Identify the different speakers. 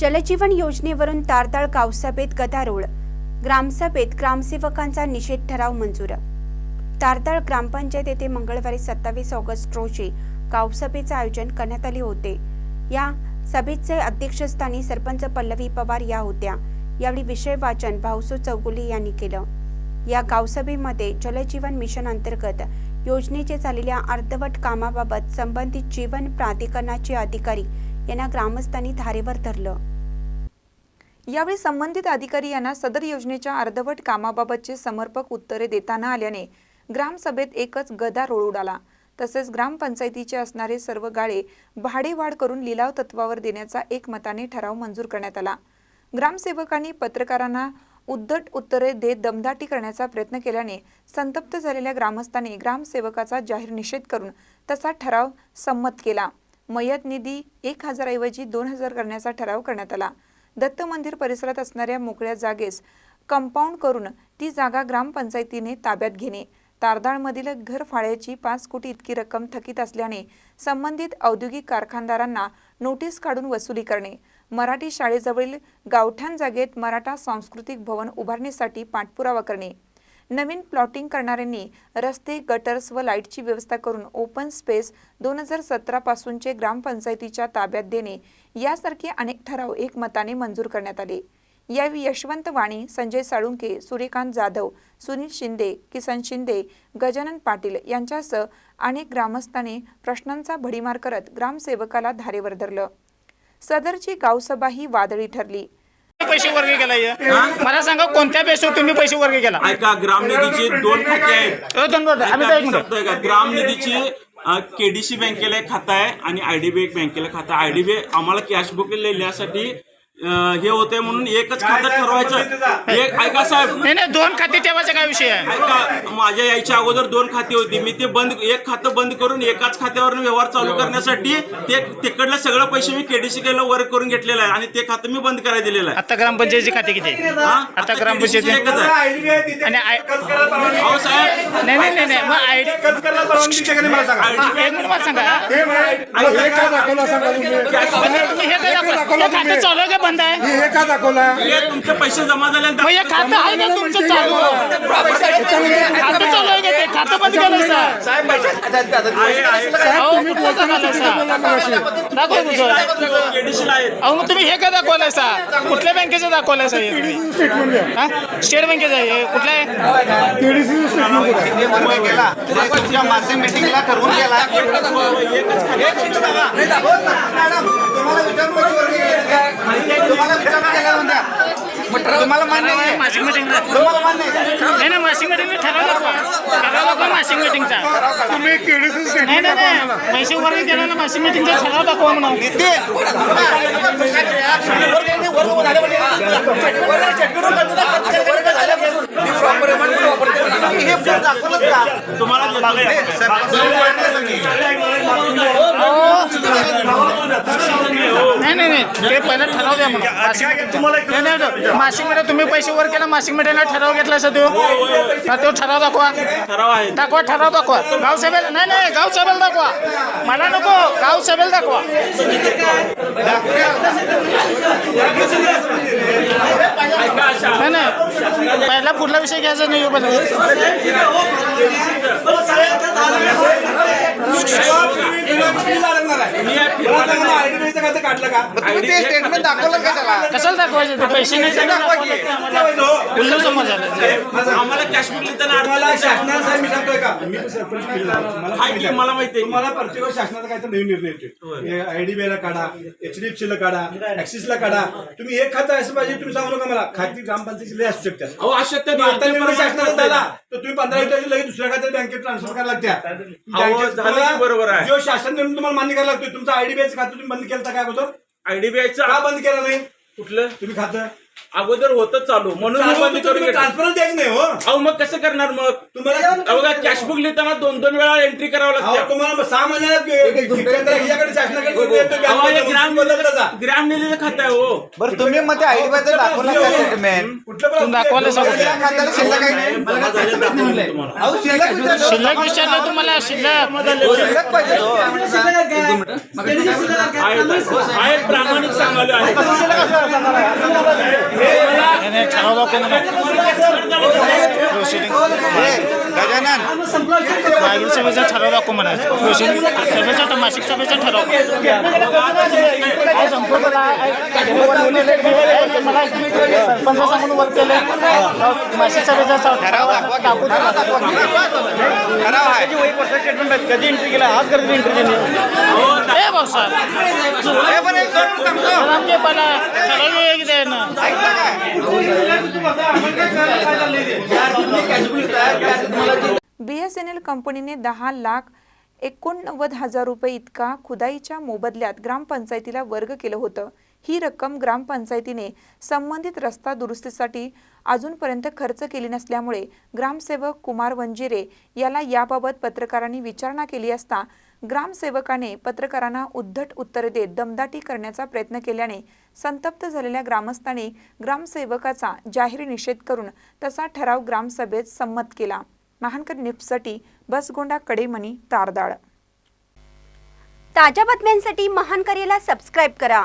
Speaker 1: जलजीवन योजनेवरून तारताळ गावसभेत गदारोळ. ग्रामसभेत ग्रामसेवकांचा निषेध ठराव मंजूर. तारताळ ग्रामपंचायत येथे मंगळवारी सत्तावीस ऑगस्ट रोजी गावसभेचे आयोजन करण्यात आले होते. या सभेचे अध्यक्षस्थानी सरपंच पल्लवी पवार या होत्या. यावेळी विषय वाचन भाऊसो चौगुले यांनी केलं. या गावसभेमध्ये जलजीवन मिशन अंतर्गत योजनेचे झालेल्या अर्धवट कामाबाबत संबंधित जीवन प्राधिकरणाचे अधिकारी यांना ग्रामस्थांनी धारेवर धरलं.
Speaker 2: यावेळी संबंधित अधिकारी यांना सदर योजनेच्या अर्धवट कामाबाबतचे समर्पक उत्तरे देताना आल्याने ग्रामसभेत एकच गदारोळ उडाला. तसेच ग्रामपंचायतीचे असणारे सर्व गाळे भाडेवाढ करून लिलाव तत्वावर देण्याचा एकमताने ठराव मंजूर करण्यात आला. ग्रामसेवकांनी पत्रकारांना उद्धट उत्तरे देत दमदाटी करण्याचा प्रयत्न केल्याने संतप्त झालेल्या ग्रामस्थांनी ग्रामसेवकाचा जाहीर निषेध करून तसा ठराव संमत केला. मयत निधी एक हजारऐवजी दोन हजार करण्याचा ठराव करण्यात आला. दत्त मंदिर परिसरात असणाऱ्या मोकळ्या जागेस कंपाऊंड करून ती जागा ग्रामपंचायतीने ताब्यात घेणे. तारदाळमधील घर फाळ्याची पाच कोटी इतकी रक्कम थकीत असल्याने संबंधित औद्योगिक कारखानदारांना नोटीस काढून वसुली करणे. मराठी शाळेजवळील गावठाण जागेत मराठा सांस्कृतिक भवन उभारण्यासाठी पाठपुरावा करणे. नवीन प्लॉटिंग करणाऱ्यांनी रस्ते गटर्स व लाईटची व्यवस्था करून ओपन स्पेस दोन हजार सतरापासूनचे ग्रामपंचायतीच्या ताब्यात देणे यासारखे अनेक ठराव एकमताने मंजूर करण्यात आले. यावेळी यशवंत वाणी संजय साळुंके सूर्यकांत जाधव सुनील शिंदे किसन शिंदे गजानन पाटील यांच्यासह अनेक ग्रामस्थांनी प्रश्नांचा भडीमार करत ग्रामसेवकाला धारेवर धरलं. सदरची गावसभा ही वादळी ठरली.
Speaker 3: पैसे वर्ग केलाय मला सांगा कोणत्या बेसवर तुम्ही पैसे वर्ग केला?
Speaker 4: ऐका ग्रामनिधीचे दोन खाते आहेत.
Speaker 3: अ, दोन मिनिटं, आम्ही
Speaker 4: ऐका,
Speaker 3: तर एक
Speaker 4: मी
Speaker 3: मिनिट.
Speaker 4: सांगतो ऐका, ग्रामनिधीची केडीसी बँकेला एक खातं आहे आणि आयडीबी बँकेला खातं आहे. आयडीबी आम्हाला कॅश बुक लिहिण्यासाठी हे होते म्हणून एकच खातं ठरवायचं. एक ऐका साहेब.
Speaker 3: नाही नाही दोन खाते ठेवायचा काय विषय आहे?
Speaker 4: ऐका माझ्या यायच्या अगोदर दोन खाती होती. मी ते बंद एक खातं बंद करून एकाच खात्यावर व्यवहार चालू करण्यासाठी ते तिकडलं सगळं पैसे मी केडीसी केलं वर्क करून घेतलेलं आहे आणि ते खातं मी बंद करायला दिलेलं आहे.
Speaker 3: आता ग्रामपंचायतीचे खाते किती? आहे? आता ग्रामपंचायती
Speaker 4: एकच आहे.
Speaker 3: आणि आय-
Speaker 4: अहो साहेब.
Speaker 3: नाही नाही नाही नाही मग आयडी एक मिनिट मला सांगा. तुम्ही हे काय दाखवलं? हे खातं चालू आहे का बंद आहे?
Speaker 5: हे का दाखवला?
Speaker 4: हे तुमचे पैसे जमा झाले
Speaker 3: मग हे खातं आहे का तुमचं चालू? खातं चालू? आहे का ते? खातं बंद केलं सर. अहो सर. दाखवा कुठं मग तुम्ही हे काय दाखवलंय सा कुठल्या बँकेचं दाखवलंय सा हे? तुम्ही?
Speaker 5: स्टेटमेंट द्या.
Speaker 3: हा? स्टेट बँकेचं आहे हे. कुठलं आहे?
Speaker 5: स्टेटमेंट द्या.
Speaker 6: मिटिंगला ठरवून गेला तुम्हाला मान्य आहे
Speaker 3: मासिक मीटिंग
Speaker 6: तुम्हाला मान्य आहे.
Speaker 3: नाही नाही मासिक मीटिंग ठराव दाखवा ठराव मासिक मीटिंगचा
Speaker 5: तुम्ही केडीसी
Speaker 3: नाही नाही नाही. म्हैसूर वर्ग केला ना मासिक मीटिंगचा ठराव दाखवा म्हणून. नाही नाही नाही. ते पहिला ठराव द्या म्हणून मासिक. नाही. मासिक तुम्ही पैसे वर केला मासिक मीटिंगला ठराव घेतला सर तो. हा, तो ठराव दाखवा.
Speaker 4: ठराव आहे.
Speaker 3: दाखवा ठराव दाखवा. गाव सभेला नाही नाही गाव सभेला दाखवा. मला नको. गाव सभेला दाखवा नाही नाही पहिला पुढला विषय घ्यायचा नाही हो बदल
Speaker 6: तुम्ही ते स्टेटमेंट दाखवलं का त्याला?
Speaker 3: कशाला दाखवायचे? ते पैसे नाही
Speaker 6: दाखवा की.
Speaker 3: आम्हाला. उल्लू समज आला.
Speaker 4: आम्हाला कॅश बुक लिहिताना अडचण आहे की? मला माहिती आहे
Speaker 7: तुम्हाला प्रत्येक शासनाचा काय तर नवीन निर्णय येतो आयडीबीआय ला काढा एचडीएफसी ला काढा ऍक्सिस ला काढा. तुम्ही एक खातं असं पाहिजे तुम्ही सांगू नका मला. खाती ग्रामपंचायतीची लय असू शकतात.
Speaker 4: अहो अशक्य
Speaker 7: तुम्ही आता निर्णय शासनाचा झाला
Speaker 4: नाही.
Speaker 7: तर तुम्ही पंधरा दिवसाची लगेच दुसऱ्या खात्यात बँकेत ट्रान्सफर करायला लागत्या.
Speaker 4: अहो, झालं की बरोबर आहे.
Speaker 7: जो शासन निर्णय तुम्हाला मान्य करायला लागतोय. तुमचं आयडीबीआयचं खातं तुम्ही बंद केलं काय अगोदर?
Speaker 4: आयडीबीआयचं
Speaker 7: का बंद केलं नाही?
Speaker 4: कुठलं?
Speaker 7: तुम्ही खातं?
Speaker 4: अगोदर होतं चालू. म्हणून करून घेतलं.
Speaker 7: ट्रान्सफर द्यायचं नाही हो.
Speaker 4: अहो मग कसं करणार मग?
Speaker 7: तुम्हाला
Speaker 4: अहो का कॅशबुक लिहिताना दोन दोन वेळा एंट्री करावं
Speaker 7: अहो,
Speaker 4: लागते.
Speaker 7: तुम्हाला सहा शासनाकडे
Speaker 4: अहो, हे
Speaker 7: बँकेत
Speaker 4: ग्राम. ग्राम निधीचं खातं आहे हो.
Speaker 6: बरं तुम्ही मग ते दाखवलं का
Speaker 7: कुठलं पण
Speaker 6: खात्याला शिल्लक आहे नाही
Speaker 4: तुम्हाला.
Speaker 6: अहो शिल्लक विचारलं.
Speaker 3: शिल्लक विचारलं तुम्हाला शिल्लक.
Speaker 6: शिल्लक पाहिजे. हो.
Speaker 4: आहेत आहेत, प्रामाणिक सांगायला आहे.
Speaker 6: हे, गजानन
Speaker 3: मागील सभेचा ठराव दाखव म्हणायचं प्रोसिडिंग सभेचा मासिक सभेचा ठराव सरपंच सांगून वर केले मासिक सभेचा
Speaker 6: ठराव ठराव ठराव आहे
Speaker 3: ए भाऊसाहेब
Speaker 6: हे पण एक गोष्ट सांगतो
Speaker 3: आमचे मला ठराव एक दे ना.
Speaker 2: बीएसएनएल कंपनीने दहा लाख एकोणनव्वद हजार रुपये इतका खुदाईच्या मोबदल्यात ग्रामपंचायतीला वर्ग केलं होतं. ही रक्कम ग्रामपंचायतीने संबंधित रस्ता दुरुस्तीसाठी अजूनपर्यंत खर्च केली नसल्यामुळे ग्रामसेवक कुमार वंजिरे याला याबाबत पत्रकारांनी विचारणा केली असता ग्रामसेवकाने पत्रकारांना उद्धट उत्तरे देत दमदाटी करण्याचा प्रयत्न केल्याने संतप्त झालेल्या ग्रामस्थांनी ग्रामसेवकाचा जाहीर निषेध करून तसा ठराव ग्रामसभेत संमत केला. महानकर न्यूजसाठी बसगोंडा कडेमणी तारदाळ.
Speaker 1: ताज्या बातम्यांसाठी महानकरेला सबस्क्राईब करा.